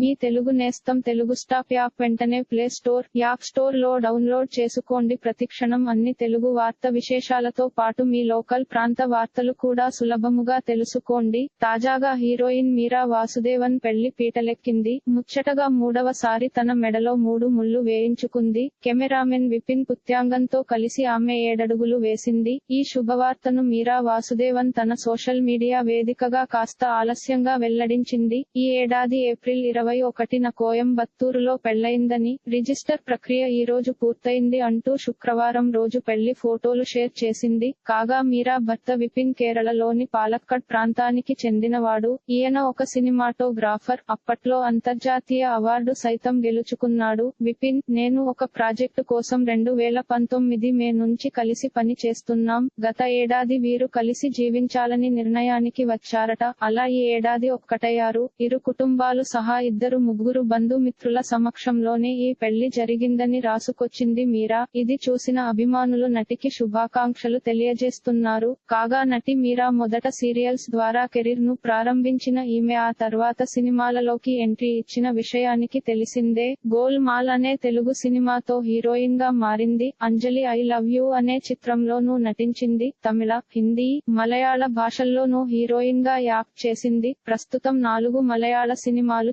మీ తెలుగు నేస్తం Telugu stop app వెంటనే play store app స్టోర్లో డౌన్లోడ్ చేసుకోండి. ప్రతిక్షణం అన్ని తెలుగు వార్త విశేషాలతో పాటు మీ లోకల్ ప్రాంత వార్తలు కూడా సులభముగా తెలుసుకోండి. తాజాగా హీరోయిన్ మీరా వాసుదేవన్ పెళ్ళి పీటలెక్కింది. ముచ్చటగా మూడవసారి తన మెడలో మూడు ముళ్ళు వేయించుకుంది. కెమెరామెన్ విపిన్ పుత్యాంగంతో కలిసి ఆమె ఏడడుగులు వేసింది. ఈ శుభవార్తను మీరా వాసుదేవన్ తన సోషల్ మీడియా వేదికగా కాస్త ఆలస్యంగా వెల్లడించింది. ఈ ఏడాది ఏప్రిల్ ఇరవై ఒకటిన కోయంబత్తూరులో పెళ్ళైందని రిజిస్టర్ ప్రక్రియ ఈ రోజు పూర్తయింది అంటూ శుక్రవారం రోజు పెళ్ళి ఫోటోలు షేర్ చేసింది. కాగా మీరా భర్త విపిన్ కేరళలోని పాలక్కడ్ ప్రాంతానికి చెందినవాడు. ఈయన ఒక సినిమాటోగ్రాఫర్. అప్పట్లో అంతర్జాతీయ అవార్డు సైతం గెలుచుకున్నాడు. విపిన్ నేను ఒక ప్రాజెక్టు కోసం రెండు వేల పంతొమ్మిది మే నుంచి కలిసి పని చేస్తున్నాం. గత ఏడాది వీరు కలిసి జీవించాలని నిర్ణయానికి వచ్చారట. అలా ఈ ఏడాది ఒక్కటయ్యారు. ఇరు కుటుంబాలు సహా ఇద్దరు ముగ్గురు బంధుమిత్రుల సమక్షంలోనే ఈ పెళ్ళి జరిగిందని రాసుకొచ్చింది మీరా. ఇది చూసిన అభిమానులు నటికి శుభాకాంక్షలు తెలియజేస్తున్నారు. కాగా నటి మీరా మొదట సీరియల్స్ ద్వారా కెరీర్ను ప్రారంభించిన ఈమె ఆ తర్వాత సినిమాలలోకి ఎంట్రీ ఇచ్చిన విషయానికి తెలిసిందే. గోల్ మాల్ అనే తెలుగు సినిమాతో హీరోయిన్గా మారింది. అంజలి ఐ లవ్ యూ అనే చిత్రంలోనూ నటించింది. తమిళ హిందీ మలయాళ భాషల్లోనూ హీరోయిన్గా యాక్ట్ చేసింది. ప్రస్తుతం నాలుగు మలయాళ సినిమాలు